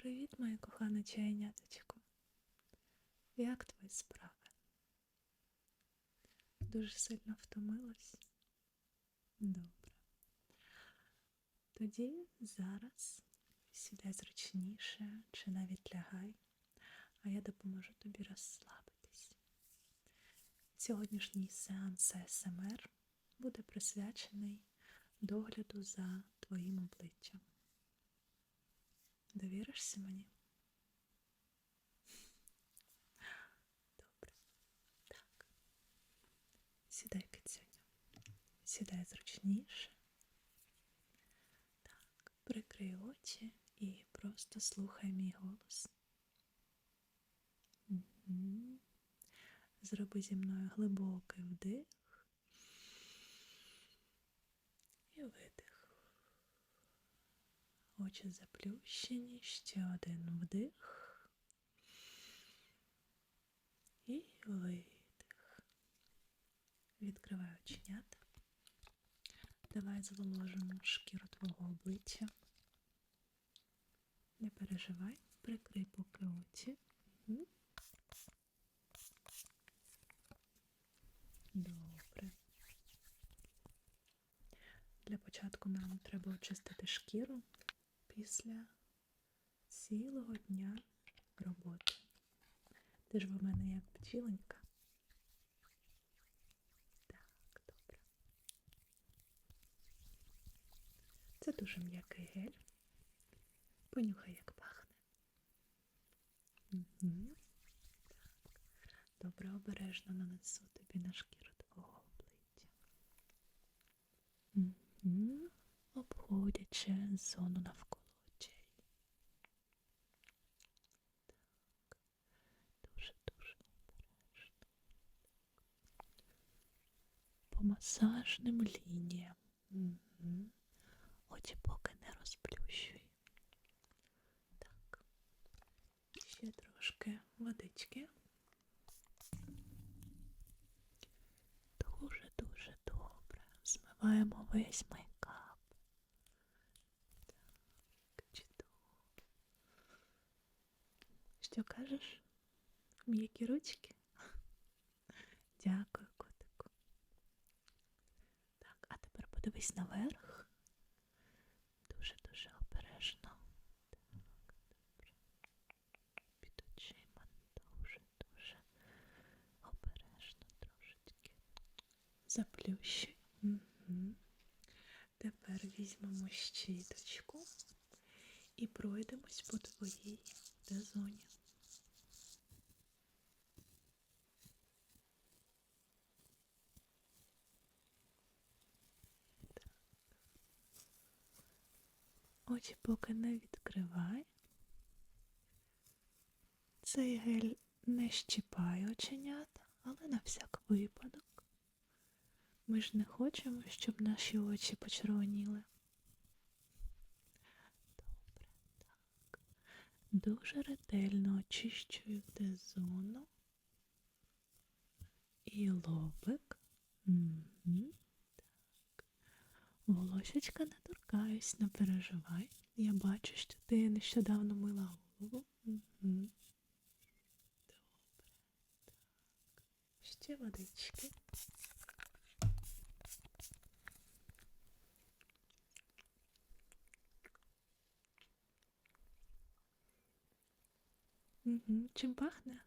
Привіт, моя кохана чайняточко. Як твої справи? Дуже сильно втомилась? Добре. Тоді зараз сідай зручніше чи навіть лягай, а я допоможу тобі розслабитись. Сьогоднішній сеанс СМР буде присвячений догляду за твоїм обличчям. Довіришся мені? Добре. Так. Сідай, кицюню. Сідай зручніше. Так, прикрий очі і просто слухай мій голос. Зроби зі мною глибокий вдих і видих. Очі заплющені, ще один вдих і видих. Відкривай оченята. Давай зволожимо шкіру твого обличчя. Не переживай, прикрий поки очі. Добре. Для початку нам треба очистити шкіру після цілого дня роботи. Ти ж в мене як бджіленька. Так, добре. Це дуже м'який гель. Понюхай, як пахне. Угу. Так. Добре, обережно нанесу тобі на шкіру твого обличчя. Угу. Обходячи зону навколо очей. Так. Дуже-дуже обережно. По масажним лініям. Угу. Поки не розплющуй. Так. Ще трошки водички. Дуже-дуже добре. Змиваємо весь мейкап. Так, чудово. Що кажеш? М'які ручки? Дякую, котику. Так, а подивись наверх. Дуже-дуже обережно. Так, добре. Під очима дуже-дуже обережно трошечки. Заплющуй. Тепер візьмемо щіточку і пройдемось по твоїй зоні. Очі поки не відкривай. Цей гель не щіпає оченята, але на всяк випадок. Ми ж не хочемо, щоб наші очі почервоніли. Добре, так. Дуже ретельно очищую Т-зону і лобик. Так. Волосечка не торкаюсь, не переживай. Я бачу, що ти нещодавно мила голову. Добре. Так. Ще водички. Угу. Чим пахне?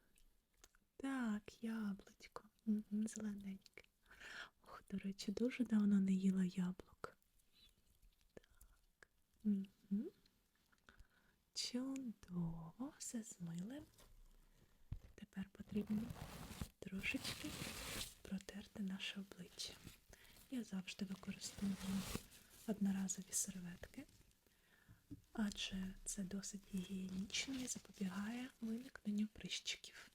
Так, яблучко. Угу. Зелененьке. Ох, до речі, дуже давно не їла яблук. Угу. Чудово, все змили. Тепер потрібно трошечки протерти наше обличчя. Я завжди використовую одноразові серветки, адже це досить гігієнічно і запобігає виникненню прищиків.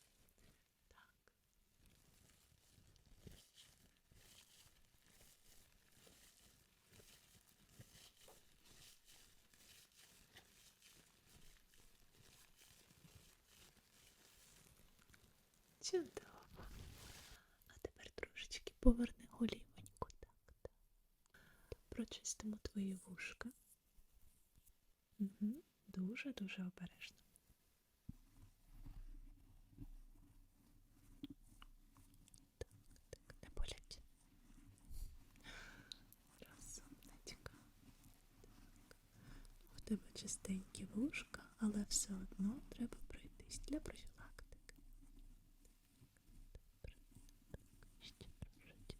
Чудово. А тепер трошечки поверни голівоньку. Так, так. Прочистимо твої вушка. Дуже-дуже обережно. Так, так, не болять. Розумничка. Так. В тебе чистенькі вушка, але все одно треба пройтись для профілактики. Добре. Так, ще трошечки.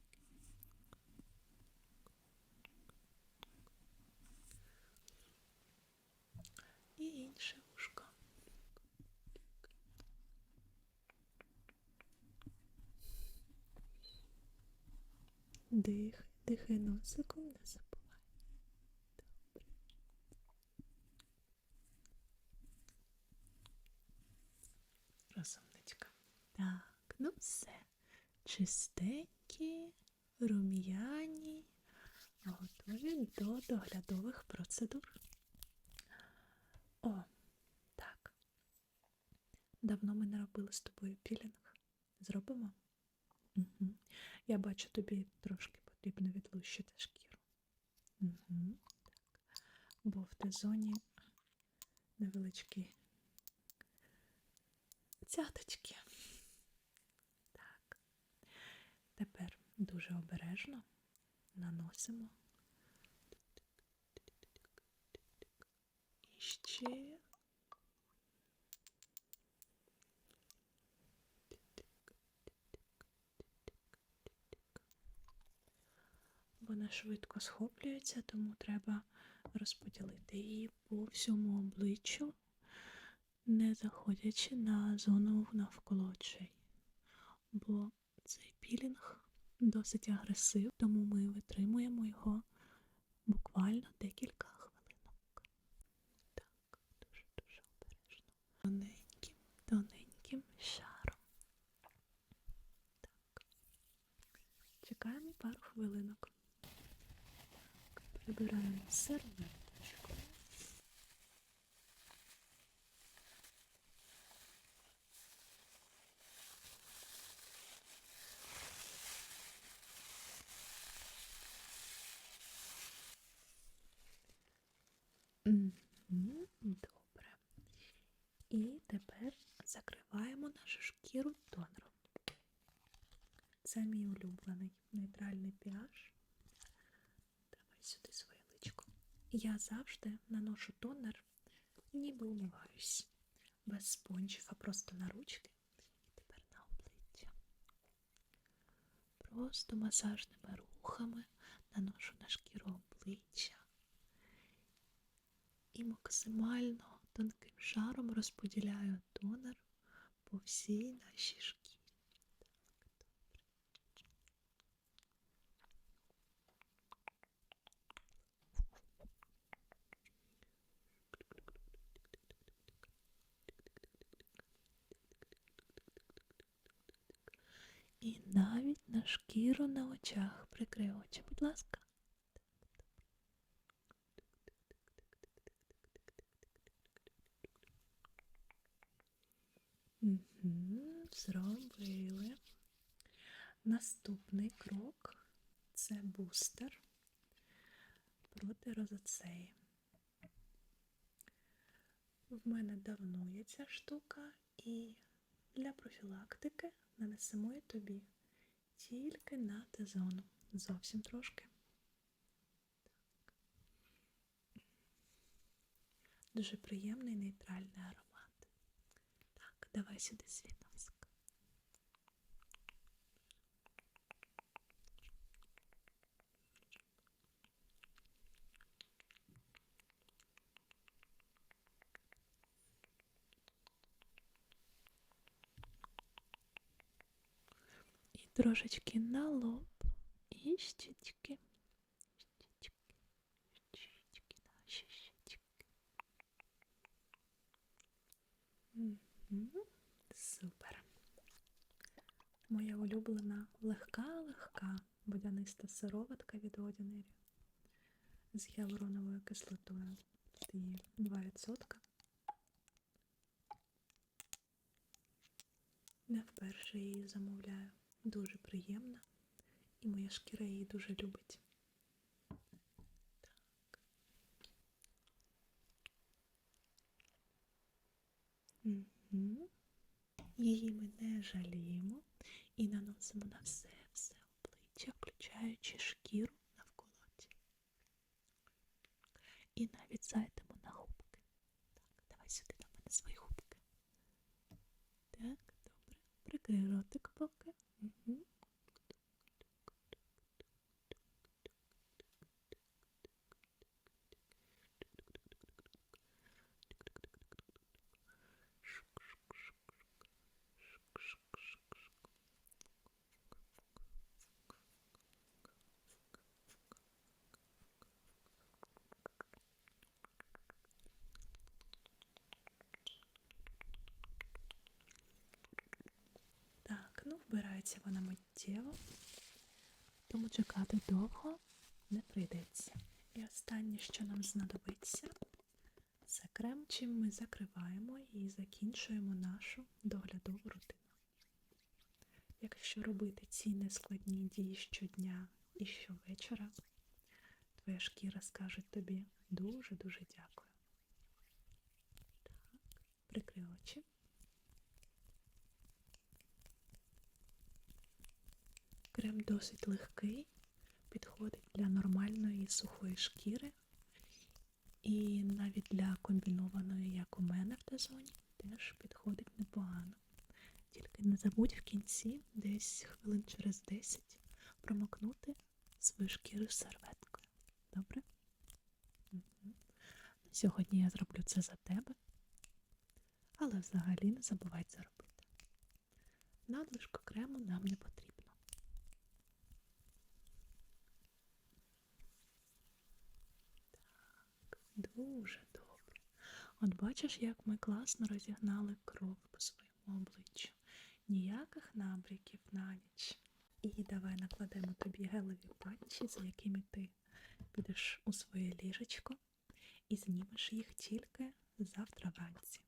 І інше вушко. Дихай, дихай носиком, не забувай. Добре. Розумничка. Так, ну все. Чистенькі, рум'яні, готові до доглядових процедур. О, так. Давно ми не робили з тобою пілінг. Зробимо? Угу. Я бачу, тобі трошки потрібно відлущити шкіру. Угу. Так. Бо в Т-зоні невеличкі цяточки. Так. Тепер дуже обережно наносимо. І ще. Вона швидко схоплюється, тому треба розподілити її по всьому обличчю, не заходячи на зону навколо очей. Бо цей пілінг досить агресив, тому ми витримуємо його буквально декілька хвилинок. Так, дуже-дуже обережно. Тоненьким, тоненьким шаром. Так. Чекаємо пару хвилинок. Так, прибираємо серветочку. Добре. І тепер закриваємо нашу шкіру тонером. Це мій улюблений нейтральний pH. Давай сюди своє личко. Я завжди наношу тонер, ніби умиваюсь. Без спонжів, а просто на ручки. І тепер на обличчя. Просто масажними рухами наношу на шкіру обличчя і максимально тонким шаром розподіляю тонер по всій нашій шкірі. Так, добре. І навіть на шкіру на очах прикрий очі, будь ласка. Зробили. Наступний крок це бустер проти розоцеї. В мене давно є ця штука, і для профілактики нанесемо її тобі тільки на Т-зону. Зовсім трошки. Дуже приємний нейтральний аромат. Так, давай сюди свій трошечки на лоб і щічки. Щічки, щічки, наші. Супер. Моя улюблена легка-легка водяниста сироватка від Ordinary з гіалуроновою кислотою. Її 2%. Не вперше її замовляю. Дуже приємна. І моя шкіра її дуже любить. Її ми не жаліємо і наносимо на все все обличчя, включаючи шкіру навколо. І навіть зайдемо на губки. Так, давай сюди до мене свої губки. Так, добре. Прикрий ротик поки. Угу. Так, ну вона миттєво, тому чекати довго не прийдеться. І останнє, що нам знадобиться, це крем, чим ми закриваємо і закінчуємо нашу доглядову рутину. Якщо робити ці нескладні дії щодня і щовечора, твоя шкіра скаже тобі дуже-дуже дякую. Так, прикрий очі. Крем досить легкий, підходить для нормальної сухої шкіри і навіть для комбінованої, як у мене в дозоні, теж підходить непогано. Тільки не забудь в кінці, десь хвилин через 10, промокнути свою шкіру серветкою. Добре? Угу. Сьогодні я зроблю це за тебе, але взагалі не забувай це робити. Надлишку крему нам не потрібно. Дуже добре. От бачиш, як ми класно розігнали кров по своєму обличчю. Ніяких набряків на ніч. І давай накладемо тобі гелеві патчі, за якими ти підеш у своє ліжечко і знімеш їх тільки завтра вранці.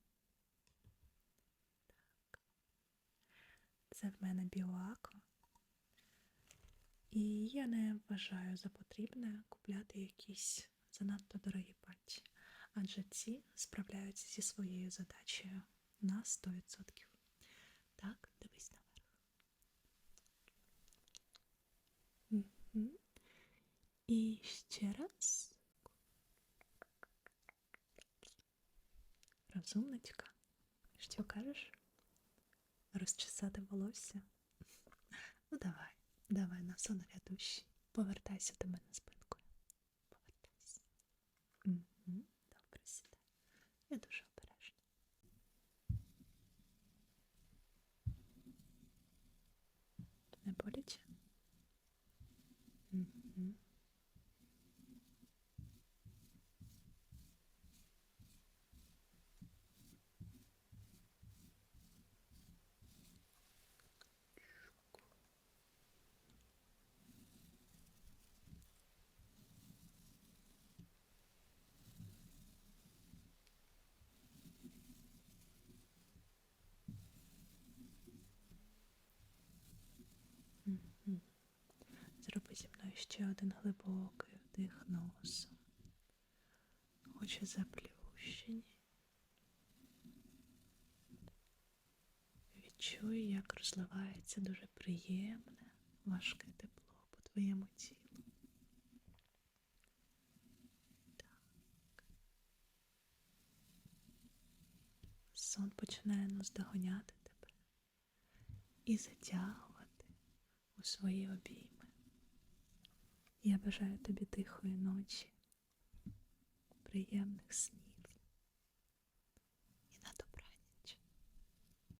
Так. Це в мене біоако. І я не вважаю за потрібне купляти якісь занадто дорогі патчі, адже ці справляються зі своєю задачею на 100%. Так, дивись наверх. І ще раз. Розумничка. Що кажеш? Розчесати волосся? Ну давай, давай на сон рядущий. Повертайся до мене спинкою. Повертайся. Угу. Добре, сідай. Я дуже обережна. Не боляче? Угу. Мгм. Зроби зі мною ще один глибокий вдих носом. Очі заплющені. Відчуй, як розливається дуже приємне, важке тепло по твоєму тілу. Так. Сон починає наздоганяти тебе і затягувати у свої обійми. Я бажаю тобі тихої ночі, приємних снів.